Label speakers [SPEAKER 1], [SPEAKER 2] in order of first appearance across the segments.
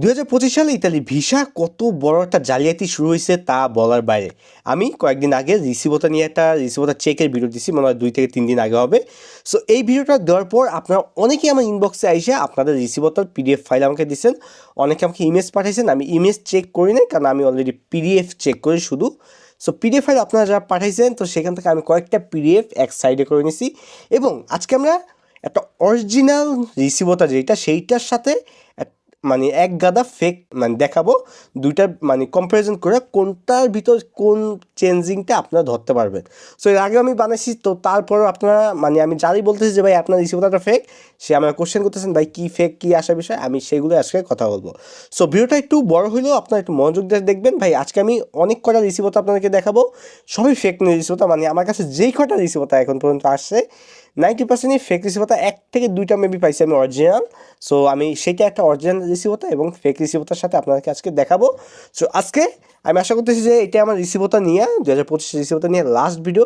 [SPEAKER 1] দুই হাজার পঁচিশ সালে ইতালি ভিসা কত বড় একটা জালিয়াতি শুরু হয়েছে তা বলার বাইরে। আমি কয়েকদিন আগে রিসিভতা নিয়ে একটা রিসিভতা চেকের ভিডিও দিছি, মনে হয় দুই থেকে তিন দিন আগে হবে। সো এই ভিডিওটা দেওয়ার পর আপনারা অনেকেই আমার ইনবক্সে আইসে আপনাদের রিসিভতার পিডিএফ ফাইল আমাকে দিচ্ছেন অনেকে আমাকে ইমেজ পাঠাইছেন। আমি ইমেজ চেক করি নাই কারণ আমি অলরেডি পিডিএফ চেক করি শুধু। সো পিডিএফ ফাইল আপনারা যারা পাঠাইছেন, তো সেখান থেকে আমি কয়েকটা পিডিএফ এক সাইডে করে নিছি। এবং আজকে আমরা একটা অরিজিনাল রিসিভতা যেটা, সেইটার সাথে মানে এক গাদা ফেক মানে দেখাবো দুইটা মানে কম্পারিজন করে কোনটার ভিতর কোন চেঞ্জিংটা আপনারা ধরতে পারবেন। সো এর আগে আমি বানাইছি, তো তারপরও আপনারা মানে আমি যারই বলতেছি যে ভাই, আপনার রিসিভটাটা ফেক সে আমার কোশ্চেন করতেছেন, ভাই, কী ফেক কী আসা বিষয়? আমি সেগুলো আজকে কথা বলব। সো ভিডিওটা একটু বড় হলেও আপনারা একটু মনোযোগ দিয়ে দেখবেন। ভাই, আজকে আমি অনেক কটা রিসিভতা আপনাদেরকে দেখাবো। সবই ফেক নিয়ে রিসিভতা মানে আমার কাছে যেই কটা রিসিভতা এখন পর্যন্ত আসছে নাইনটি পার্সেন্টই ফেক রিসিভতা এক থেকে দুইটা মেবি পাইছি আমি অরিজিনাল সো আমি সেটা একটা অরিজিনাল রিসিভতা এবং ফেক রিসিভতার সাথে আপনাদেরকে আজকে দেখাবো। সো আজকে আমি আশা করতেছি যে এটা আমার রিসিভতা নিয়ে দু হাজার পঁচিশ রিসিভতা নিয়ে লাস্ট ভিডিও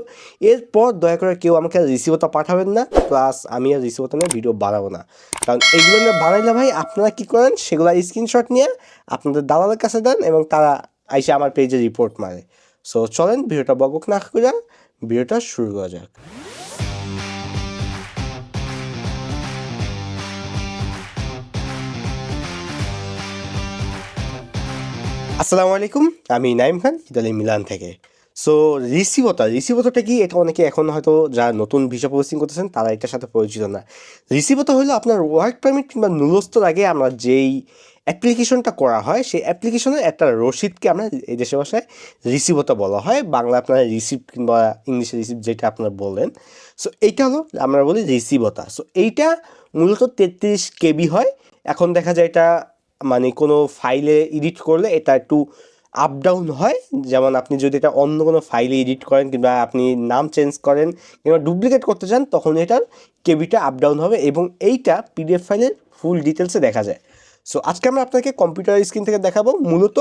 [SPEAKER 1] এরপর দয়া করে কেউ আমাকে রিসিভতা পাঠাবেন না প্লাস আমি আর রিসিভতা নিয়ে ভিডিও বানাবো না। কারণ এইগুলো নিয়ে বানাইলে ভাই আপনারা কী করেন? সেগুলো স্ক্রিনশট নিয়ে আপনাদের দালালের কাছে দেন এবং তারা আইসে আমার পেজে রিপোর্ট মারে। সো চলেন ভিডিওটা বকবক না করে ভিডিওটা শুরু করা যাক। আসসালামু আলাইকুম, আমি নাইম খান, ইতালি মিলান থেকে। সো রিসিভতা রিসিভতাটা কি? এটা অনেকে এখন হয়তো যারা নতুন ভিসা প্রসেসিং করতেছেন, তারা এটার সাথে পরিচিত না। রিসিভতা হলো আপনার ওয়ার্ক পারমিট কিংবা নুলস্তর আগে আমরা যেই অ্যাপ্লিকেশনটা করা হয়, সেই অ্যাপ্লিকেশনের একটা রসিদকে আমরা এই দেশের ভাষায় রিসিভতা বলা হয়। বাংলা আপনারা রিসিপ্ট কিংবা ইংলিশে রিসিপ্ট যেটা আপনারা বললেন সো এইটা হলো, আমরা বলি রিসিভতা সো এইটা মূলত তেত্রিশ কেবি হয়। এখন দেখা যায় এটা মানে কোনো ফাইলে এডিট করলে এটা একটু আপ ডাউন হয়। যেমন আপনি যদি এটা অন্য কোনো ফাইলে এডিট করেন কিংবা আপনি নাম চেঞ্জ করেন কিংবা ডুপ্লিকেট করতে চান, তখন এটার কেবিটা আপ ডাউন হবে এবং এইটা পিডিএফ ফাইলের ফুল ডিটেলসে দেখা যায়। সো আজকে আমরা আপনাকে কম্পিউটার স্ক্রিন থেকে দেখাবো। মূলত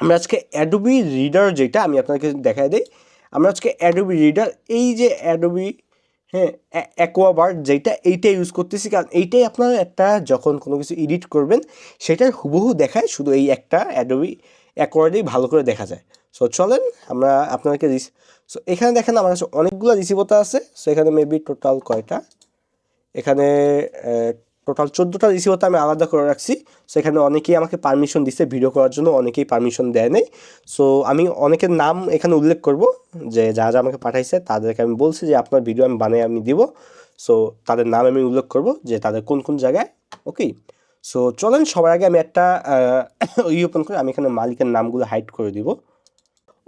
[SPEAKER 1] আমরা আজকে অ্যাডোবি রিডার যেটা আমি আপনাকে দেখাই দিই, আমরা আজকে অ্যাডোবি রিডার এই যে অ্যাডোবি হ্যাঁ অ্যাকোয়াবার যেটা এইটা ইউজ করতেছি। কারণ এইটাই আপনার একটা যখন কোনো কিছু এডিট করবেন, সেটার হুবহু দেখায় শুধু এই একটা অ্যাডোবি অ্যাকোয়ার্ডেই ভালো করে দেখা যায়। সো চলেন আমরা আপনাকে সো এখানে দেখেন আমার কাছে অনেকগুলো রিসিভতা আছে। সো এখানে মেবি টোটাল কয়টা? এখানে টোটাল চোদ্দোটা রিসিভারটা আমি আলাদা করে রাখছি। সেখানে অনেকেই আমাকে পারমিশন দিচ্ছে ভিডিও করার জন্য, অনেকেই পারমিশন দেয় নাই। সো আমি অনেকের নাম এখানে উল্লেখ করব যে, যারা যা আমাকে পাঠাইছে, তাদেরকে আমি বলছি যে, আপনার ভিডিও আমি বানিয়ে আমি দিব। সো তাদের নাম আমি উল্লেখ করব যে, তাদের কোন কোন জায়গায়। ওকে সো চলেন, সবার আগে আমি একটা ই ওপেন করে আমি এখানে মালিকের নামগুলো হাইড করে দিব।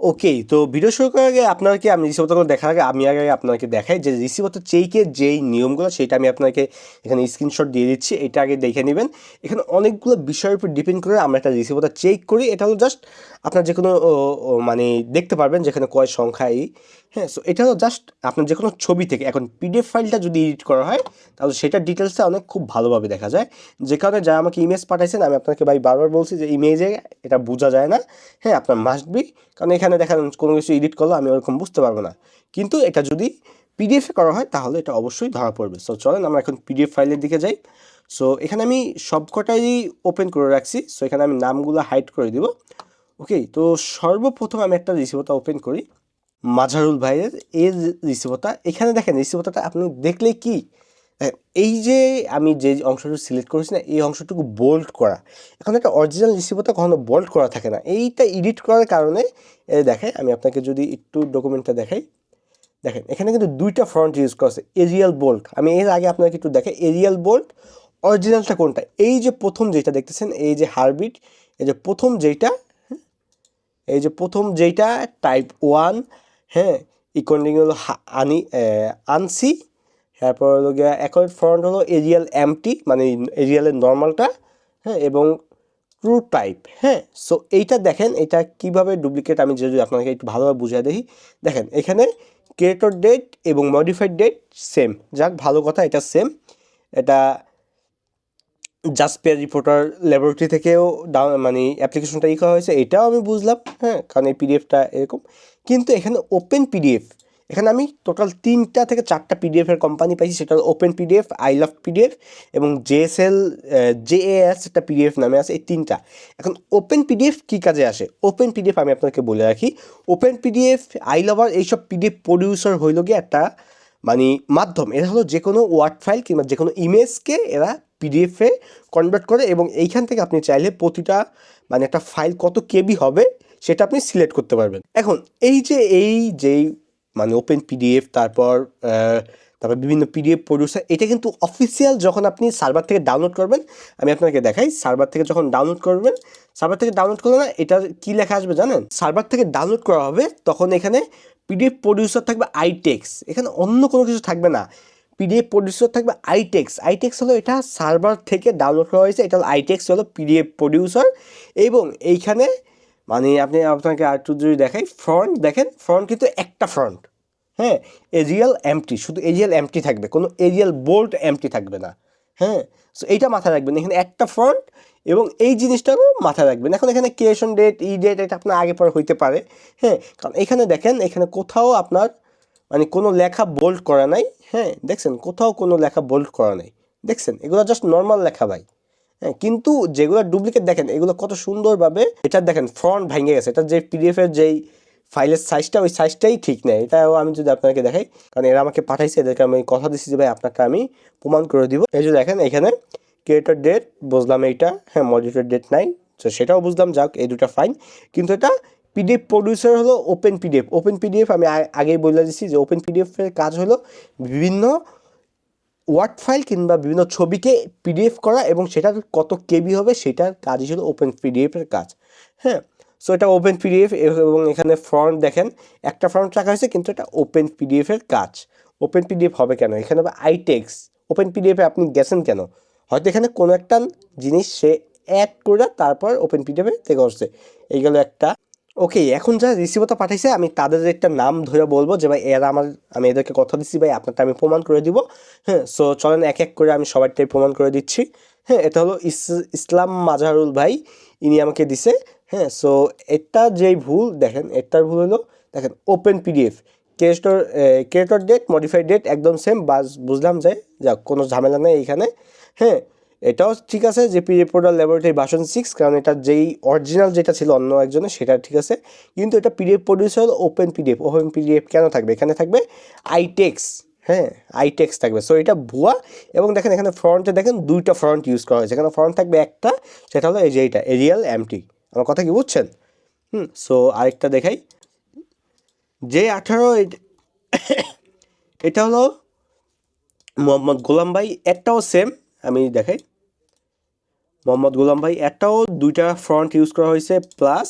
[SPEAKER 1] ওকে, তো ভিডিও শুরু করার আগে আপনাকে আমি রিসিভতগুলো দেখার আগে আমি আগে আপনাকে দেখাই যে রিসিভত চেইকের যেই নিয়মগুলো সেটা আমি আপনাকে এখানে স্ক্রিনশট দিয়ে দিচ্ছি, এটা আগে দেখে নেবেন। এখানে অনেকগুলো বিষয়ের উপর ডিপেন্ড করে আমরা একটা রিসিভটা চেক করি, এটা হলো জাস্ট আপনার যে কোনো মানে দেখতে পারবেন যেখানে কয় সংখ্যা এই হ্যাঁ সো এটা হলো জাস্ট আপনার যে কোনো ছবি থেকে, এখন পিডিএফ ফাইলটা যদি এডিট করা হয়, তাহলে সেটার ডিটেলসটা অনেক খুব ভালোভাবে দেখা যায়। যে কারণে যারা আমাকে ইমেজ পাঠাইছেন, আমি আপনাকে ভাই বারবার বলছি যে ইমেজে এটা বোঝা যায় না হ্যাঁ আপনার মাস্ট বি কারণ এখানে দেখেন কোনো কিছু এডিট করলে, আমি ওরকম বুঝতে পারব না। কিন্তু এটা যদি পিডিএফে করা হয়, তাহলে এটা অবশ্যই ধরা পড়বে। সো চলেন আমরা এখন পিডিএফ ফাইলের দিকে যাই। সো এখানে আমি সবকটাই ওপেন করে রাখছি। সো এখানে আমি নামগুলো হাইড করে দিব। ওকে তো সর্বপ্রথম আমি একটা রিসিভতা ওপেন করি। মাঝারুল ভাইয়ের এর রিসিভতা। এখানে দেখেন, রিসিভতাটা আপনি দেখলে কি এই যে আমি যে অংশটুকু সিলেক্ট করেছি না এই অংশটুকু বোল্ড করা এখন একটা অরিজিনাল রিসিভতা কখনো বোল্ড করা থাকে না। এইটা এডিট করার কারণে এ দেখায় আমি আপনাকে যদি একটু ডকুমেন্টটা দেখাই দেখেন এখানে কিন্তু দুইটা ফ্রন্ট ইউজ করা এরিয়াল বোল্ট আমি এর আগে আপনাকে একটু দেখাই এরিয়াল বোল্ট অরিজিনালটা কোনটা? এই যে প্রথম যেটা দেখতেছেন এই যে হারবিট এই যে প্রথম যেইটা হ্যাঁ, এই যে প্রথম যেইটা টাইপ ওয়ান হ্যাঁ ইকন্ডিং হলো আনি আনসি তারপর হলো গিয়া, এখন ফ্রন্ট হলো এরিয়াল এমটি মানে এরিয়ালের নর্মালটা হ্যাঁ এবং ট্রু টাইপ হ্যাঁ সো এইটা দেখেন, এটা কীভাবে ডুপ্লিকেট আমি যদি আপনাকে একটু ভালোভাবে বুঝিয়ে দেখি, দেখেন, এখানে ক্রিয়েটর ডেট এবং মডিফাইড ডেট সেম যাক, ভালো কথা, এটা সেম এটা জাসপিয়ার রিপোর্টার ল্যাবরেটরি থেকেও ডাউন মানে অ্যাপ্লিকেশনটা ই করা হয়েছে, এটাও আমি বুঝলাম হ্যাঁ কারণ এই পিডিএফটা এরকম, কিন্তু এখানে ওপেন পিডিএফ এখানে আমি টোটাল তিনটা থেকে চারটা পিডিএফের কোম্পানি পাইছি, সেটা হলো open PDF I love PDF এবং জেএসএল জেএএস একটা পিডিএফ নামে আছে, এই তিনটা। এখন ওপেন পিডিএফ কী কাজে আসে? ওপেন পিডিএফ আমি আপনাকে বলে রাখি। ওপেন পিডিএফ আই লাভার এইসব পিডিএফ প্রডিউসার হইল গিয়ে একটা মানে মাধ্যম। এরা হলো যে কোনো ওয়ার্ড ফাইল কিংবা যে কোনো ইমেজকে এরা পিডিএফে কনভার্ট করে এবং এইখান থেকে আপনি চাইলে প্রতিটা মানে একটা ফাইল কত কেবি হবে সেটা আপনি সিলেক্ট করতে পারবেন। এখন এই যে, এই যেই মানে ওপেন পিডিএফ তারপর তারপর বিভিন্ন পিডিএফ প্রডিউসার এটা কিন্তু অফিসিয়াল যখন আপনি সার্ভার থেকে ডাউনলোড করবেন, আমি আপনাকে দেখাই সার্ভার থেকে যখন ডাউনলোড করবেন সার্ভার থেকে ডাউনলোড করলে না এটার কী লেখা আসবে জানেন? সার্ভার থেকে ডাউনলোড করা হবে, তখন এখানে পিডিএফ প্রডিউসার থাকবে আইটেক্স এখানে অন্য কোনো কিছু থাকবে না। পিডিএফ প্রডিউসার থাকবে আইটেক্স আইটেক্স হলো এটা সার্ভার থেকে ডাউনলোড করা হয়েছে, এটা হলো আইটেক্স হলো পিডিএফ প্রডিউসার এবং এইখানে মানে আপনি আপনাকে আর একটু যদি দেখাই ফ্রন্ট দেখেন ফ্রন্ট কিন্তু একটা ফ্রন্ট হ্যাঁ? এরিয়াল এমটি শুধু এরিয়াল এমটি থাকবে, কোনো এরিয়াল বোল্ট এমটি থাকবে না হ্যাঁ? সো এইটা মাথায় রাখবেন, এখানে একটা ফ্রন্ট এবং এই জিনিসটাও মাথায় রাখবেন। এখন এখানে ক্রিয়েশন ডেট ই ডেট এটা আপনার আগে পরে হইতে পারে হ্যাঁ? কারণ এখানে দেখেন, এখানে কোথাও আপনার মানে কোনো লেখা বোল্ড করা নাই হ্যাঁ? দেখছেন? কোথাও কোনো লেখা বোল্ড করা নাই, দেখছেন? এগুলো জাস্ট নর্মাল লেখা ভাই। হ্যাঁ কিন্তু যেগুলো ডুপ্লিকেট দেখেন, এগুলো কত সুন্দরভাবে এটা দেখেন ফ্রন্ট ভেঙে গেছে। এটা যে পিডিএফ এর যেই ফাইলের সাইজটা ওই সাইজটাই ঠিক নেই। এটাও আমি যদি আপনাকে দেখাই, কারণ এরা আমাকে পাঠাইছে, এদেরকে আমি কথা দিচ্ছি যে, ভাই, আপনাকে আমি প্রমাণ করে দিব। এই যে দেখেন, এখানে ক্রিয়েটর ডেট বুঝলাম এইটা হ্যাঁ মডিটর ডেট নাই, তো সেটাও বুঝলাম, যাক, এই দুটা ফাইন কিন্তু এটা পিডিএফ প্রডিউসার হলো ওপেন পিডিএফ ওপেন পিডিএফ আমি আগেই বলে দিচ্ছি যে ওপেন পিডিএফের কাজ হলো বিভিন্ন ওয়ার্ড ফাইল কিংবা বিভিন্ন ছবিকে পিডিএফ করা এবং সেটার কত কেবি হবে সেটার কাজই ছিল ওপেন পিডিএফের কাজ। হ্যাঁ সো এটা ওপেন পিডিএফ এবং এখানে ফ্রন্ট দেখেন, একটা ফ্রন্ট রাখা হয়েছে কিন্তু এটা ওপেন পিডিএফের কাজ। ওপেন পিডিএফ হবে কেন? এখানে হবে আইটেক্স ওপেন পিডিএফে আপনি গেছেন কেন? হয়তো এখানে কোনো একটা জিনিস সে অ্যাড করে তারপর ওপেন পিডিএফে থেকে আসছে। এই গেল একটা ওকে, এখন যা রিসিভারটা পাঠাইছে, আমি তাদের একটা নাম ধরে বলব যে, ভাই, এরা আমার, আমি এদেরকে কথা দিচ্ছি ভাই, আপনারটা আমি প্রমাণ করে দিব। হ্যাঁ সো চলেন এক এক করে আমি সবারটাই প্রমাণ করে দিচ্ছি। হ্যাঁ এটা হলো ইস- ইসলাম মাজাহারুল ভাই, ইনি আমাকে দিছে। হ্যাঁ সো এটা যেই ভুল, দেখেন, এটার ভুল হলো, দেখেন open PDF creator creator date modified date একদম সেম বাস, বুঝলাম যে যা কোনো ঝামেলা নেই এইখানে হ্যাঁ এটাও ঠিক আছে যে PDF portal laboratory version six কারণ এটা যেই অরিজিনাল যেটা ছিল অন্য একজনের, সেটা ঠিক আছে। কিন্তু এটা PDF producer open PDF open PDF কেন থাকবে? এখানে থাকবে আইটেক্স হ্যাঁ আইটেক্স থাকবে। সো এটা ভুয়া এবং দেখেন এখানে ফ্রন্টে দেখেন দুইটা ফ্রন্ট ইউজ করা হয়েছে। এখানে ফ্রন্ট থাকবে একটা, সেটা হলো এই যে এইটা এরিয়াল এমটি আমার কথা কি বুঝছেন? হুম সো আরেকটা দেখাই। যে আঠারো এটা হলো মোহাম্মদ গোলাম ভাই, একটাও সেম আমি দেখাই। মোহাম্মদ গোলাম ভাই, একটাও দুইটা ফ্রন্ট ইউজ করা হয়েছে প্লাস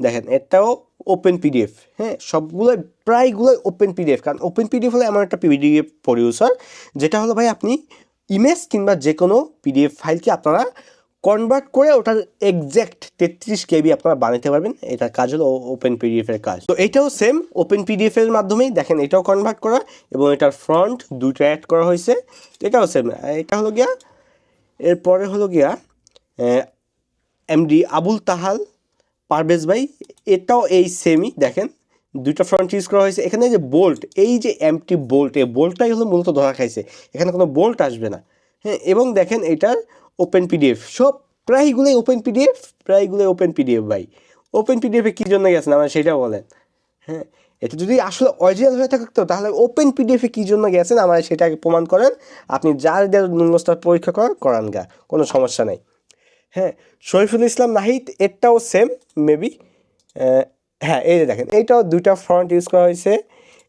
[SPEAKER 1] দেখেন এটাও ওপেন পিডিএফ হ্যাঁ সবগুলোই, প্রায়গুলোই ওপেন পিডিএফ কারণ ওপেন পিডিএফ হলো এমন একটা পিডিএফ প্রডিউসার যেটা হলো ভাই আপনি ইমেজ কিংবা যে কোনো পিডিএফ ফাইলকে আপনারা কনভার্ট করে ওটার এক্স্যাক্ট তেত্রিশ কেবি আপনারা বানাতে পারবেন, এটার কাজ হলো ওপেন পিডিএফ এর কাজ। তো এটাও সেম ওপেন পিডিএফ এর মাধ্যমেই দেখেন, এটাও কনভার্ট করা এবং এটার ফ্রন্ট দুইটা অ্যাড করা হয়েছে, এটাও সেম এটা হলো গিয়া, এরপরে হলো গিয়া এমডি আবুল তাহাল, পারভেজ ভাই, এটাও এই সেমই দেখেন। দুইটা ফ্রন্ট ইউজ করা হয়েছে। এখানে যে বোল্ট এই যে এমটি বোল্ট এই বোল্টটাই হলো মূলত ধরা খাইছে। এখানে কোনো বোল্ট আসবে না। হ্যাঁ এবং দেখেন এটার ওপেন পিডিএফ সব প্রায়গুলোই ওপেন পিডিএফ প্রায়গুলোই ওপেন পিডিএফ ভাই। ওপেন পিডিএফে কী জন্য গেছেন আমার সেটা বলেন। হ্যাঁ এটা যদি আসলে অরিজিনাল হয়ে থাকতো, তাহলে ওপেন পিডিএফে কী জন্য গেছেন আমার সেটা আগে প্রমাণ করেন। আপনি যার যার নুনস্তার পরীক্ষা করার করান গা, কোনো সমস্যা নেই। হ্যাঁ শরীফুল ইসলাম নাহিদ এটাও সেম মেবি হ্যাঁ এই যে দেখেন, এইটাও দুইটা ফ্রন্ট ইউজ করা হয়েছে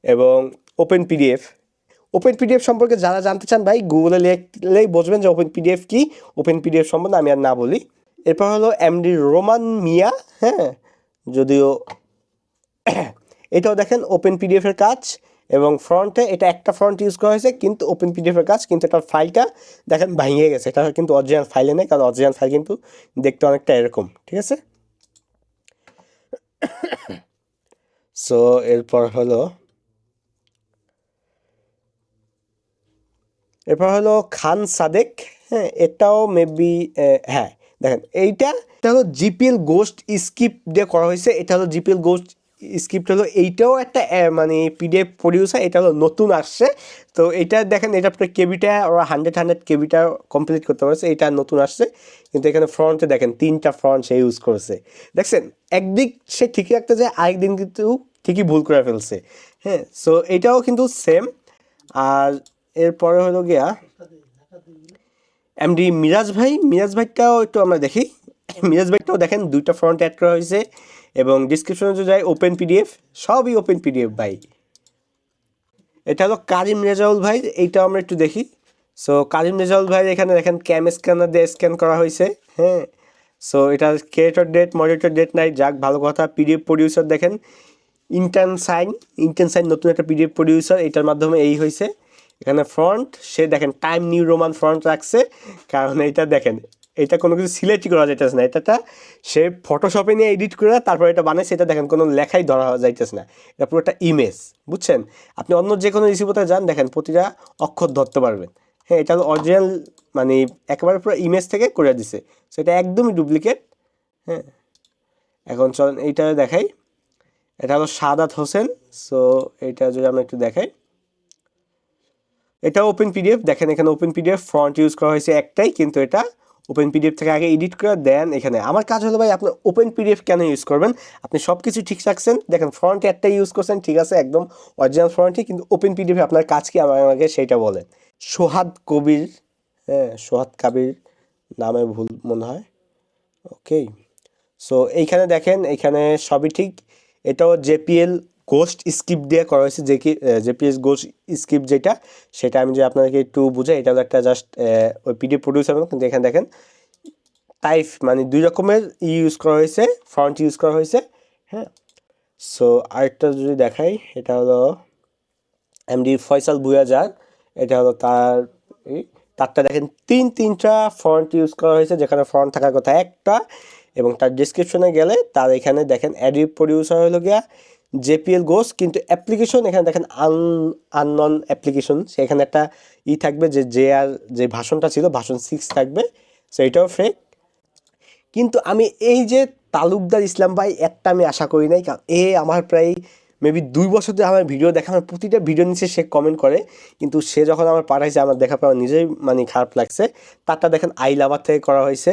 [SPEAKER 1] এবং ওপেন পিডিএফ ওপেন পিডিএফ সম্পর্কে যারা জানতে চান ভাই গুগলে লিখলেই বুঝবেন যে ওপেন পিডিএফ কি। ওপেন পিডিএফ সম্বন্ধে আমি আর না বলি। এরপর হলো এমডি রোমান মিয়া হ্যাঁ যদিও, এটাও দেখেন ওপেন পিডিএফ এর কাজ। এবং ফ্রন্টে এটা একটা ফ্রন্ট ইউজ করা হয়েছে, কিন্তু ওপেন পিডিএফ এর কাজ, কিন্তু এটার ফাইলটা দেখেন ভেঙে গেছে। এটা কিন্তু অরিজিনাল ফাইলে নেই, কারণ অরিজিনাল ফাইল কিন্তু দেখতে অনেকটা এরকম, ঠিক আছে? সো এরপর হলো এরপর হলো খান সাদেক হ্যাঁ এটাও মেবি হ্যাঁ দেখেন, এইটা, এটা হলো জিপিএল গোস্ট স্কিপ দিয়ে করা হয়েছে, এটা হলো জিপিএল গোস্ট স্ক্রিপ্ট হলো, এইটাও একটা মানে পিডিএফ প্রডিউসার এটা হলো নতুন আসছে। তো এটা দেখেন, এটা আপনার কেবিটা ওরা হান্ড্রেড হান্ড্রেড কেবিটা কমপ্লিট করতে পারছে, এটা নতুন আসছে। কিন্তু এখানে ফ্রন্টে দেখেন, তিনটা ফ্রন্ট সে ইউজ করেছে। দেখছেন, একদিক সে ঠিকই রাখতে যায় আরেকদিন কিন্তু ঠিকই ভুল করে ফেলছে। হ্যাঁ সো এটাও কিন্তু সেম আর এরপরে হলো গিয়া এমডি মিরাজ ভাই, মিরাজ ভাইটাও একটু আমরা দেখি। মিরাজ ভাইটাও দেখেন, দুইটা ফ্রন্ট অ্যাড করা হয়েছে। এবং ডিসক্রিপশনে যায় ওপেন পিডিএফ সবই ওপেন পিডিএফ ভাই। এটা হলো কারিম রেজাউল ভাই এইটাও আমরা একটু দেখি। সো কারিম রেজাউল ভাই এখানে দেখেন ক্যাম স্ক্যানার দিয়ে স্ক্যান করা হয়েছে হ্যাঁ। সো এটা ক্রিয়েটর ডেট মডিটর ডেট নাই, যাক, ভালো কথা পিডিএফ প্রডিউসার দেখেন ইন্টার্ন সাইন ইন্টার্ন সাইন নতুন একটা পিডিএফ প্রডিউসার এটার মাধ্যমে এই হয়েছে। এখানে ফ্রন্ট সে দেখেন টাইম নিউ রোমান ফ্রন্ট রাখছে, কারণ এটা দেখেন এটা কোনো কিছু সিলেক্টই করা যাইতেছে না। এটাটা সে ফটোশপে নিয়ে এডিট করে তারপর এটা বানাইছে, এটা দেখেন কোনো লেখাই ধরা যাইতেছে না। এটা পুরো একটা ইমেজ বুঝছেন? আপনি অন্য যে কোনো রিসিভতে যান, দেখেন প্রতিটা অক্ষর ধরতে পারবেন। হ্যাঁ এটা হলো অরিজিনাল মানে একেবারে পুরো ইমেজ থেকে করে দিছে। সো এটা একদমই ডুপ্লিকেট হ্যাঁ। এখন চলেন, এইটা দেখাই। এটা হলো সাদাত হোসেন। সো এটা যদি আমরা একটু দেখাই। এটা ওপেন পিডিএফ দেখেন এখানে ওপেন পিডিএফ ফ্রন্ট ইউজ করা হয়েছে একটাই, কিন্তু এটা ওপেন পিডিএফ থেকে আগে এডিট করে দেন এখানে। আমার কাজ হলো ভাই, আপনি ওপেন পিডিএফ কেন ইউজ করবেন? আপনি সব কিছু ঠিক রাখছেন। দেখেন ফ্রন্টে একটা ইউজ করছেন, ঠিক আছে, একদম অরিজিনাল ফ্রন্টই কিন্তু ওপেন পিডিএফ আপনার কাজ কি? আমার আমাকে সেইটা বলেন সোহাদ কবির হ্যাঁ সোহাদ কাবির নামে ভুল মনে হয়। ওকে সো এইখানে দেখেন এখানে সবই ঠিক। এটাও জেপিএল গোস্ট স্কিপ দিয়ে করা হয়েছে, যে কি জেপিএস গোস্ট স্কিপ যেটা, সেটা আমি যে আপনাদেরকে একটু বুঝাই, এটা হলো একটা জাস্ট ওই পিডিএফ প্রডিউসার কিন্তু এখানে দেখেন টাইপ মানে দুই রকমের ইউজ করা হয়েছে ফ্রন্ট ইউজ করা হয়েছে হ্যাঁ? সো আরেকটা যদি দেখাই, এটা হলো এমডি ফয়সাল বুয়াজার এটা হলো তার তারটা দেখেন, তিন তিনটা ফন্ট ইউজ করা হয়েছে, যেখানে ফন্ট থাকার কথা একটা, এবং তার ডিসক্রিপশনে গেলে তার এখানে দেখেন অ্যাডিভ প্রডিউসার হলো গিয়া জেপিএল গোস, কিন্তু অ্যাপ্লিকেশন এখানে দেখেন আন আননন অ্যাপ্লিকেশন সেখানে একটা ই থাকবে যে যে আর যে ভাষণটা ছিল, ভাষণ সিক্স থাকবে সো এটাও ফেক কিন্তু আমি এই যে তালুকদার ইসলাম ভাই, একটা আমি আশা করি নাই, কারণ এ আমার প্রায় মেবি দুই বছর ধরে আমার ভিডিও দেখা, আমার প্রতিটা ভিডিও নিচে সে কমেন্ট করে, কিন্তু সে যখন আমার পাঠাইছে, আমার দেখার পর নিজেই মানে খারাপ লাগছে। তারটা দেখেন আই লাভার থেকে করা হয়েছে,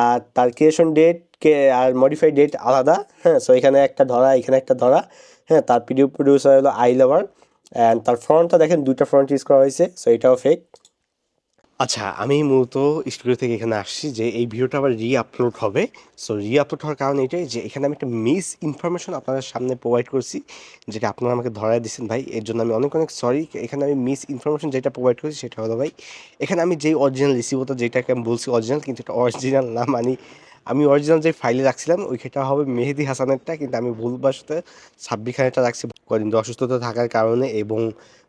[SPEAKER 1] আর তার ক্রিয়েশন ডেট কে আর মডিফাই ডেট আলাদা হ্যাঁ সো এখানে একটা ধরা, এখানে একটা ধরা হ্যাঁ তার পিডিও প্রডিউসার হলো আই লাভার অ্যান্ড তার ফ্রন্টটা দেখেন, দুইটা ফ্রন্ট ইউজ করা হয়েছে সো এটাও ফেক আচ্ছা আমি মূলত স্টুডিও থেকে এখানে আসছি যে এই ভিডিওটা আবার রি আপলোড হবে সো রি আপলোড হওয়ার কারণ এটাই যে এখানে আমি একটা মিস ইনফরমেশন আপনাদের সামনে প্রোভাইড করছি, যেটা আপনারা আমাকে ধরায় দিচ্ছেন ভাই, এর জন্য আমি অনেক অনেক সরি এখানে আমি মিস ইনফরমেশন যেটা প্রোভাইড করছি সেটা হলো ভাই, এখানে আমি যেই অরিজিনাল রিসিভ রিসিভটা যেটাকে আমি বলছি অরিজিনাল কিন্তু এটা অরিজিনাল না মানে আমি অরিজিনাল যে ফাইলে রাখছিলাম ওইটা হবে মেহেদি হাসানেরটা, কিন্তু আমি ভুলবশত সাব্বির খানেরটা রাখছি। কদিন অসুস্থতা থাকার কারণে এবং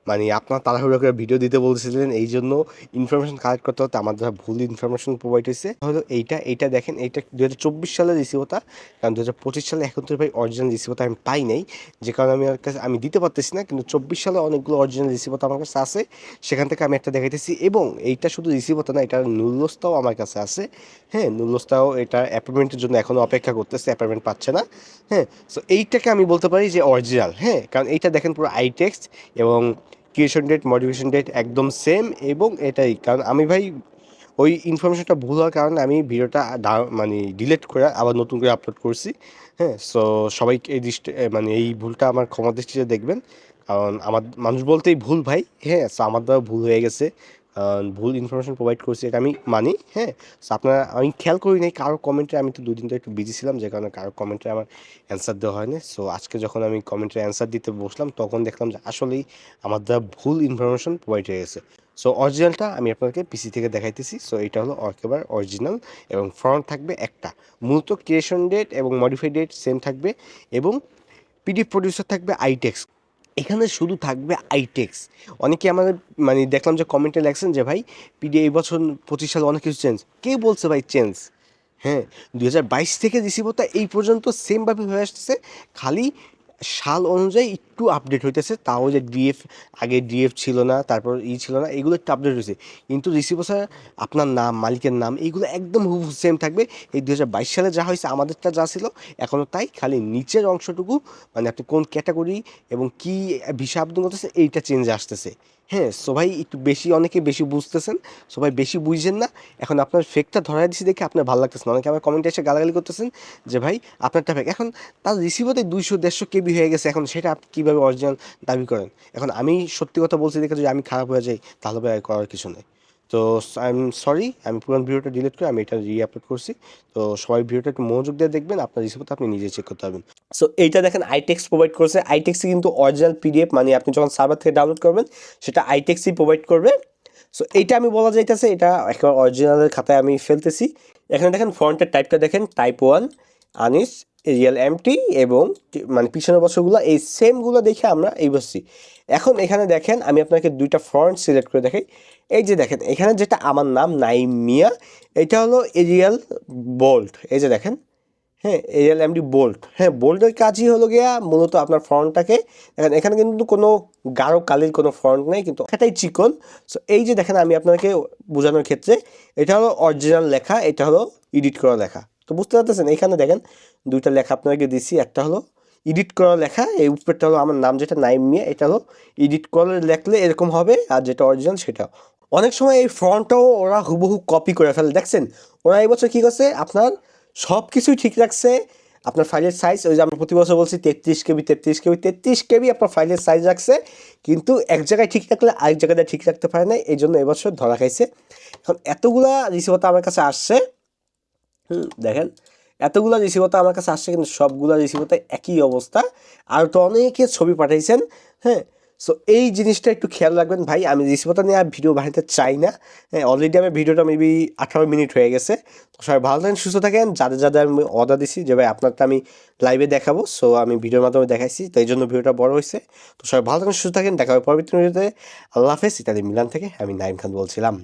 [SPEAKER 1] মানে আপনার তাড়াহুড়ো করে ভিডিও দিতে বলছিলেন এই জন্য ইনফরমেশন কালেক্ট করতে হতে আমার দ্বারা ভুল ইনফরমেশন প্রোভাইড হয়েছে। হলো এইটা এইটা দেখেন, এইটা দু হাজার চব্বিশ সালের রিসিভটা কারণ দু হাজার পঁচিশ সালে এখন তো ভাই অরিজিনাল রিসিভটা আমি পাই নাই, যে কারণে আমি আমার কাছে, আমি দিতে পারতেছি না, কিন্তু চব্বিশ সালে অনেকগুলো অরিজিনাল রিসিভটা আমার কাছে আছে, সেখান থেকে আমি একটা দেখাইতেছি, এবং এইটা শুধু রিসিভটা না, এটার নুল্লস্তাও আমার কাছে আছে। হ্যাঁ নুল্লস্তাও এটা অ্যাপয়েন্টমেন্টের জন্য এখনও অপেক্ষা করতেছে অ্যাপয়েন্টমেন্ট পাচ্ছে না। হ্যাঁ সো এইটাকে আমি বলতে পারি যে অরিজিনাল হ্যাঁ কারণ এইটা দেখেন পুরো আইটেক্স এবং ক্রিয়েশন ডেট মডিফিকেশন ডেট একদম সেম এবং এটাই। কারণ আমি ভাই ওই ইনফরমেশনটা ভুল হওয়ার কারণে আমি ভিডিওটা মানে ডিলেট করে আবার নতুন করে আপলোড করছি। হ্যাঁ সো সবাই এই দৃষ্টি মানে এই ভুলটা আমার ক্ষমা দৃষ্টিতে দেখবেন। কারণ আমার, মানুষ বলতেই ভুল ভাই। হ্যাঁ সো আমার দ্বারা ভুল হয়ে গেছে। ভুল ইনফরমেশন প্রোভাইড করছি এটা আমি মানি হ্যাঁ? সো আপনারা, আমি খেয়াল করি নাই, কারও কমেন্টে আমি তো দুদিন তো একটু বিজি ছিলাম, যে কারণে কারও কমেন্টে আমার অ্যান্সার দেওয়া হয়নি। সো আজকে যখন আমি কমেন্টের অ্যান্সার দিতে বসলাম, তখন দেখলাম যে আসলেই আমার দ্বারা ভুল ইনফরমেশন প্রোভাইড হয়ে গেছে। সো অরিজিনালটা আমি আপনাকে পিসি থেকে দেখাইতেছি। সো এটা হলো একেবারে অরিজিনাল এবং ফ্রন্ট থাকবে একটা। মূলত ক্রিয়েশন ডেট এবং মডিফাই ডেট সেম থাকবে এবং পিডিএফ প্রডিউসার থাকবে আইটেক্স এখানে শুধু থাকবে আইটেক্স অনেকে আমাদের মানে দেখলাম যে কমেন্টে লেখছেন যে, ভাই পিডি এই বছর পঁচিশ সালে অনেক কিছু চেঞ্জ কে বলছে, ভাই চেঞ্জ হ্যাঁ দু হাজার বাইশ থেকে রিসিভটা এই পর্যন্ত সেমভাবে হয়ে আসতেছে। খালি সাল অনুযায়ী একটু আপডেট হইতেছে, তাও যে ডিএফ আগে ডিএফ ছিল না, তারপর ই ছিল না, এগুলো একটু আপডেট হয়েছে কিন্তু রিসিভার স্যার আপনার নাম, মালিকের নাম এইগুলো একদম হুবহু সেম থাকবে। এই দু হাজার বাইশ সালে যা হয়েছে, আমাদেরটা যা ছিল এখনও তাই, খালি নিচের অংশটুকু মানে আপনি কোন ক্যাটাগরি এবং কি ভিসা আবেদন করতেছে এইটা চেঞ্জ আসতেছে। হ্যাঁ সবাই একটু বেশি, অনেকে বেশি বুঝতেছেন সবাই বেশি বুঝছেন না। এখন আপনার ফেকটা ধরাই দিচ্ছি দেখে আপনার ভালো লাগতেছে না। অনেকে আমার কমেন্টে এসে গালাগালি করতেছেন যে, ভাই, আপনারটা ফেক এখন তার রিসিভারতে দুইশো, দেড়শো কেবি হয়ে গেছে, এখন সেটা আপনি কীভাবে অরিজিনাল দাবি করেন? এখন আমি সত্যি কথা বলছি দেখে যদি আমি খারাপ হয়ে যাই, তাহলে ভাই করার কিছু নেই। তো আই এম সরি আমি পুরান ভিডিওটা ডিলিট করে আমি এটা রি আপলোড করছি। তো সবাই ভিডিওটা একটু মনোযোগ দিয়ে দেখবেন, আপনার রিসিভারটা আপনি নিজে চেক করতে পারবেন। সো এইটা দেখেন আইটেক্স প্রোভাইড করেছে। আইটেক্সই কিন্তু অরিজিনাল পিডিএফ মানে আপনি যখন সার্ভার থেকে ডাউনলোড করবেন, সেটা আইটেক্সই প্রোভাইড করবে। সো এইটা আমি বলা যাইতেছে, এটা একেবারে অরিজিনালের খাতায় আমি ফেলতেছি। এখানে দেখেন ফ্রন্টের টাইপটা দেখেন টাইপ ওয়ান আনিস রিয়েল এমটি এবং মানে পিছনের বছরগুলো, এই সেমগুলো দেখে আমরা এই বসছি। এখন এখানে দেখেন, আমি আপনাকে দুইটা ফ্রন্ট সিলেক্ট করে দেখাই। এই যে দেখেন, এখানে যেটা আমার নাম নাইম মিয়া, এটা হলো এরিয়াল বোল্ট এই যে দেখেন হ্যাঁ এরিয়াল এমডি বোল্ট হ্যাঁ বোল্টের কাজই হলো গিয়া মূলত আপনার ফ্রন্টটাকে দেখেন, এখানে কিন্তু কোনো গাঢ় কালির কোনো ফ্রন্ট নেই, কিন্তু এটাই চিকন। সো এই যে দেখেন, আমি আপনাকে বোঝানোর ক্ষেত্রে, এটা হলো অরিজিনাল লেখা, এটা হলো এডিট করা লেখা। তো বুঝতে পারতেছেন এখানে দেখেন দুইটা লেখা আপনাকে দিছি, একটা হলো এডিট করা লেখা, এই উপরটা হলো আমার নাম যেটা, নাইম মিয়া, এটা হলো এডিট করে লেখলে এরকম হবে আর যেটা অরিজিনাল সেটা। অনেক সময় এই ফ্রন্টটাও ওরা হুবহু কপি করে ফেলে, দেখছেন? ওরা এই বছর কী করছে? আপনার সব কিছুই ঠিক রাখছে, আপনার ফাইলের সাইজ ওই যে আমরা প্রতি বছর বলছি তেত্রিশ কেবি তেত্রিশ কেবি তেত্রিশ কেবি আপনার ফাইলের সাইজ রাখছে, কিন্তু এক জায়গায় ঠিক রাখলে আরেক জায়গায় ঠিক রাখতে পারে না এই জন্য এবছর ধরা খাইছে। এখন এতগুলা রিসিভারটা আমার কাছে আসছে হুম, দেখেন, এতগুলো রিসিভারটা আমার কাছে আসছে কিন্তু সবগুলো রিসিভারতে একই অবস্থা। আর তো অনেকে ছবি পাঠাইছেন হ্যাঁ সো এই জিনিসটা একটু খেয়াল রাখবেন। ভাই, আমি রিসিভারটা নিয়ে আর ভিডিও বানাতে চাই না। হ্যাঁ অলরেডি আমার ভিডিওটা মেবি আঠারো মিনিট হয়ে গেছে। তো সবাই ভালো থাকেন, সুস্থ থাকেন। যাদের যাদের আমি অর্ডার দিছি, যে ভাই আপনারটা আমি লাইভে দেখাবো সো আমি ভিডিওর মাধ্যমে দেখাইছি, তো এই জন্য ভিডিওটা বড় হয়েছে। তো সবাই ভালো থাকেন, সুস্থ থাকেন, দেখা হবে পরবর্তী ভিডিওতে। আল্লাহ হাফেজ ইত্যাদি মিলান থেকে আমি নাইম খান বলছিলাম।